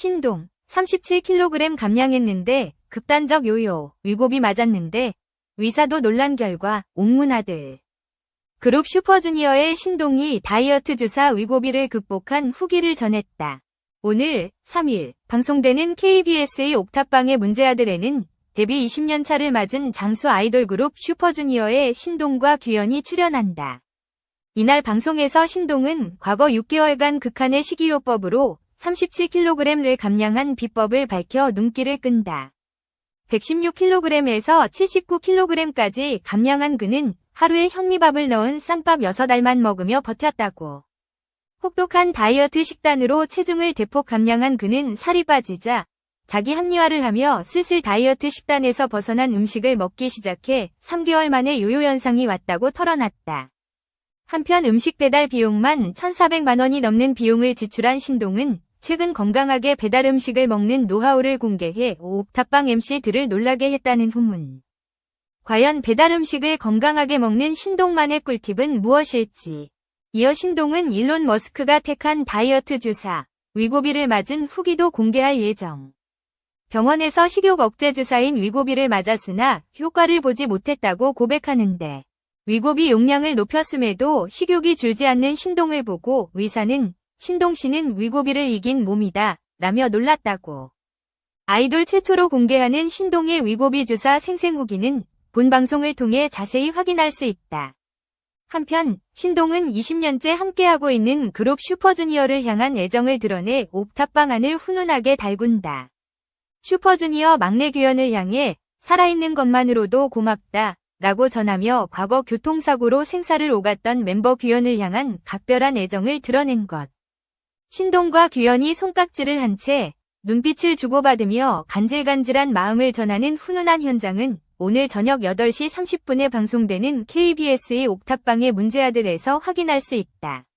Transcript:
신동 37kg 감량했는데 극단적 요요, 위고비 맞았는데 위사도 논란 결과 옥문 아들. 그룹 슈퍼주니어의 신동이 다이어트 주사 위고비를 극복한 후기를 전했다. 오늘 3일 방송되는 KBS의 옥탑방의 문제아들에는 데뷔 20년 차를 맞은 장수 아이돌 그룹 슈퍼주니어의 신동과 규현이 출연한다. 이날 방송에서 신동은 과거 6개월간 극한의 식이요법으로 37kg를 감량한 비법을 밝혀 눈길을 끈다. 116kg에서 79kg까지 감량한 그는 하루에 현미밥을 넣은 쌈밥 6알만 먹으며 버텼다고. 혹독한 다이어트 식단으로 체중을 대폭 감량한 그는 살이 빠지자 자기 합리화를 하며 슬슬 다이어트 식단에서 벗어난 음식을 먹기 시작해 3개월 만에 요요 현상이 왔다고 털어놨다. 한편 음식 배달 비용만 1,400만 원이 넘는 비용을 지출한 신동은 최근 건강하게 배달 음식을 먹는 노하우를 공개해 옥탑방 MC들을 놀라게 했다는 후문. 과연 배달 음식을 건강하게 먹는 신동만의 꿀팁은 무엇일지. 이어 신동은 일론 머스크가 택한 다이어트 주사, 위고비를 맞은 후기도 공개할 예정. 병원에서 식욕 억제 주사인 위고비를 맞았으나 효과를 보지 못했다고 고백하는데 위고비 용량을 높였음에도 식욕이 줄지 않는 신동을 보고 의사는 신동 씨는 위고비를 이긴 몸이다 라며 놀랐다고. 아이돌 최초로 공개하는 신동의 위고비 주사 생생 후기는 본 방송을 통해 자세히 확인할 수 있다. 한편 신동은 20년째 함께하고 있는 그룹 슈퍼주니어를 향한 애정을 드러내 옥탑방 안을 훈훈하게 달군다. 슈퍼주니어 막내 규현을 향해 살아있는 것만으로도 고맙다 라고 전하며 과거 교통사고로 생사를 오갔던 멤버 규현을 향한 각별한 애정을 드러낸 것. 신동과 규현이 손깍지를 한 채 눈빛을 주고받으며 간질간질한 마음을 전하는 훈훈한 현장은 오늘 저녁 8시 30분에 방송되는 KBS의 옥탑방의 문제아들에서 확인할 수 있다.